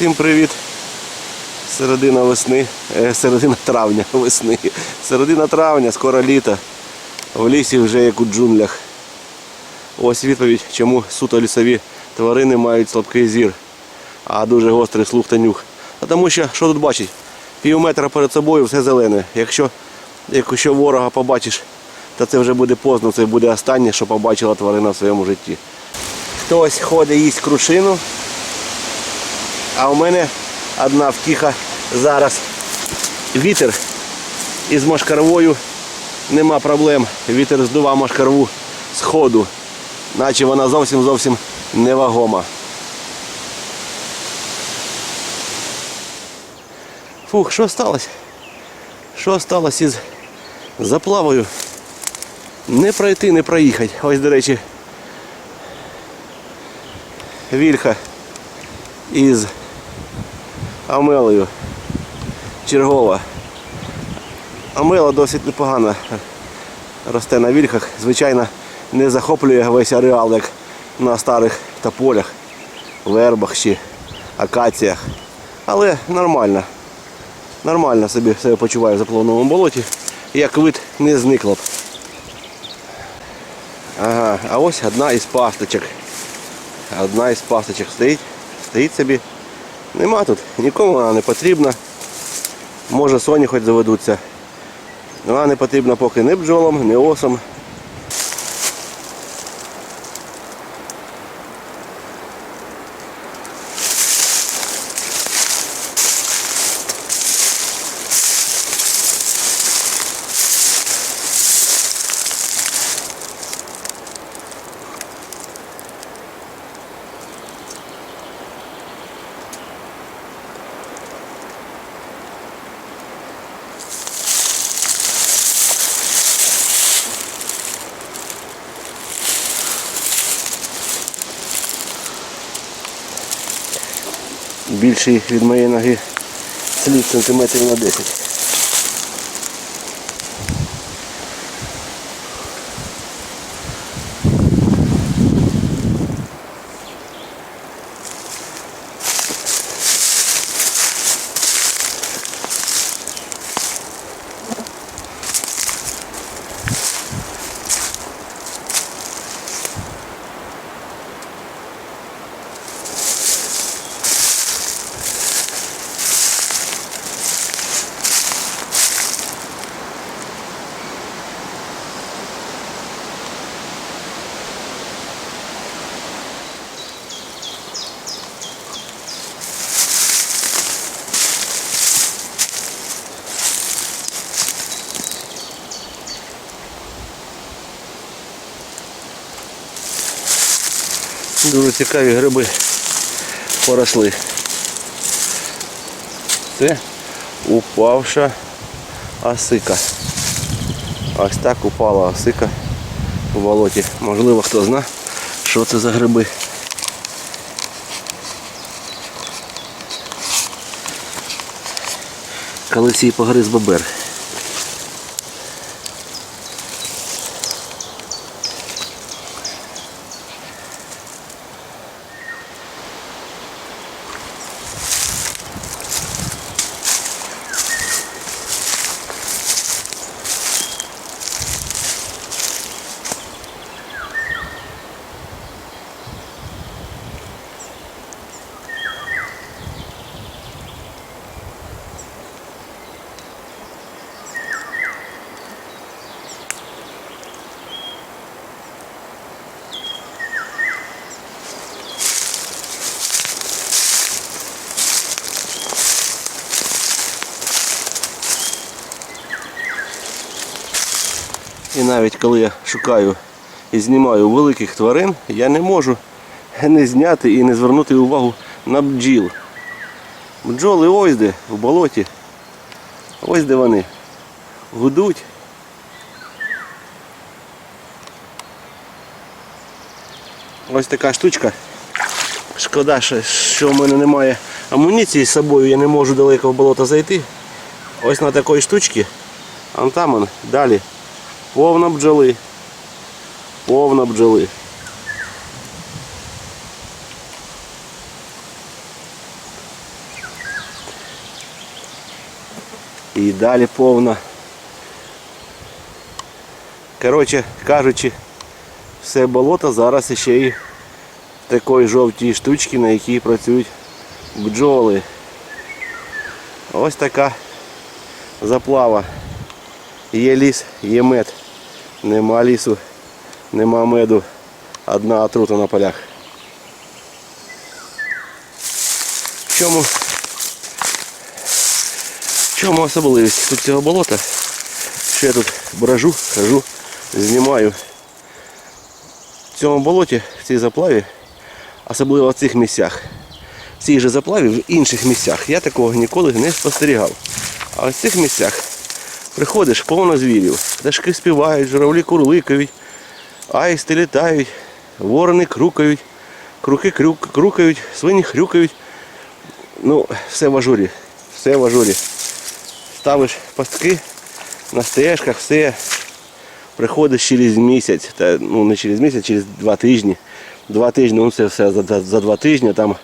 Всім привіт! Середина весни, е, середина травня весни. Середина травня, скоро літо. В лісі вже як у джунглях. Ось відповідь, чому суто лісові тварини мають слабкий зір, а дуже гострий слух та нюх. А тому що, що тут бачить? Пів метра перед собою все зелене. Якщо, якщо ворога побачиш, то це вже буде поздно, це буде останнє, що побачила тварина в своєму житті. Хтось ходить їсть крушину, а у мене одна втіха зараз вітер із машкаровою нема проблем. Вітер здував машкарову з ходу, наче вона зовсім зовсім невагома. Фух, що сталося? Що сталося із заплавою? Не пройти, не проїхати. Ось, до речі, вільха із Амелою. Чергова. Амела досить непогано росте на вільхах. Звичайно, не захоплює весь ареал, як на старих тополях, вербах чи акаціях. Але нормально. Нормально собі себе почуває в заплавному болоті. Як вид не зникла б. Ага, а ось одна із пасточок. Одна із пасточок стоїть, стоїть собі. Нема тут, нікому вона не потрібна. Може соні хоч заведуться. Вона не потрібна поки ні бджолам, ні осам. Більший від моєї ноги слід сантиметрів на 10. Дуже цікаві гриби поросли. Це упавша осика. Ось так упала осика у болоті. Можливо хто зна, що це за гриби. Колись її погриз бобер. І навіть коли я шукаю і знімаю великих тварин, я не можу не зняти і не звернути увагу на бджіл. Бджоли ось де, в болоті. Ось де вони. Гудуть. Ось така штучка. Шкода, що- в мене немає амуніції з собою, я не можу далеко в болото зайти. Ось на такій штучці. А далі. Повна бджоли. Повна бджоли. І далі повна. Коротше кажучи, все болото зараз ще й такої жовтій штучки, на якій працюють бджоли. Ось така заплава. Є ліс, є мед. Нема лісу, нема меду. Одна отрута на полях. В чому, в чому особливість тут цього болота? Що я тут брожу, хожу, знімаю. В цьому болоті, в цій заплаві, особливо в цих місцях, в цій же заплаві в інших місцях я такого ніколи не спостерігав. А в цих місцях приходиш повно звірів, пташки співають, журавлі курликають, аїсти літають, ворони крукають, круки крюк, крукають, свині хрюкають. Ну, все в ажурі, все в ажурі. Ставиш пастки на стежках, все. Приходиш через місяць, та, ну не через місяць, через два тижні. Два тижні, ну це все за, за, за два тижні, там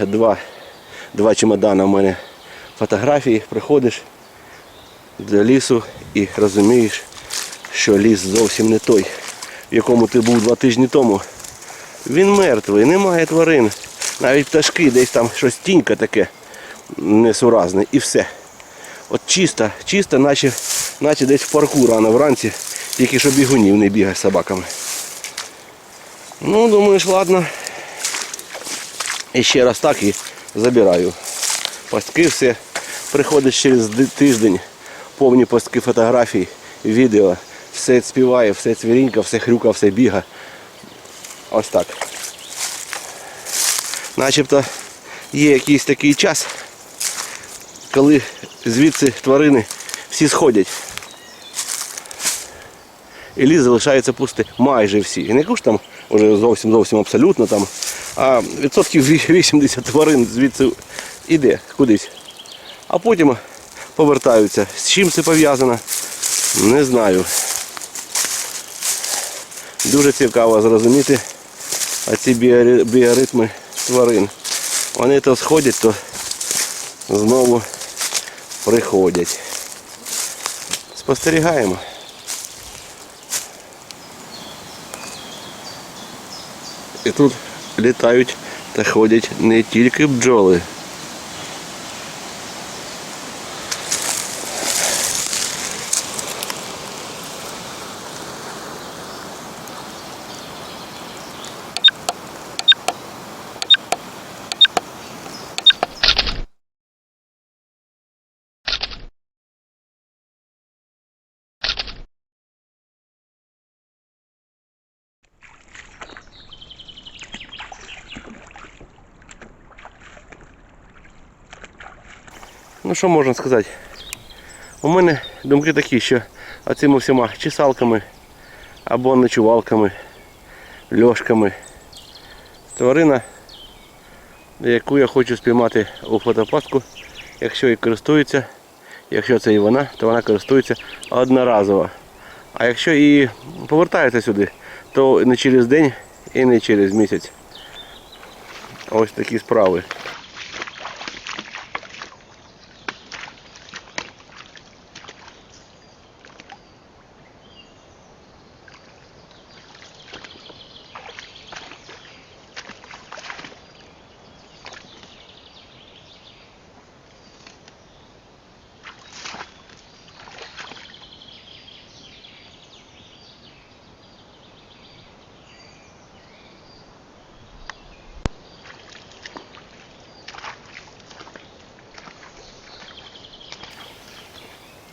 е, два, два чемодана в мене фотографії, приходиш до лісу і розумієш, що ліс зовсім не той, в якому ти був два тижні тому. Він мертвий, немає тварин. Навіть пташки, десь там щось тінька таке несуразне і все. От чисто, чисто, наче, наче десь в парку рано вранці, тільки що бігунів не бігає з собаками. Ну, думаєш, ладно. І ще раз так і забираю. Пастки все. Приходиш через тиждень, повні пастки фотографій, відео. Все співає, все цвірінька, все хрюка, все біга. Ось так. Начебто є якийсь такий час, коли звідси тварини всі сходять. І ліс залишається пустий. Майже всі. І не кажу, там вже зовсім зовсім абсолютно там. А відсотків 80 тварин звідси іде кудись. А потім повертаються. З чим це пов'язано? Не знаю. Дуже цікаво зрозуміти ці біоритми тварин. Вони то сходять, то знову приходять. Спостерігаємо. І тут літають та ходять не тільки бджоли. Ну що можна сказати? У мене думки такі, що оцими всіма чесалками або ночувалками, льошками. Тварина, яку я хочу спіймати у фотопаску, якщо і користується, якщо це і вона, то вона користується одноразово. А якщо і повертається сюди, то не через день і не через місяць. Ось такі справи.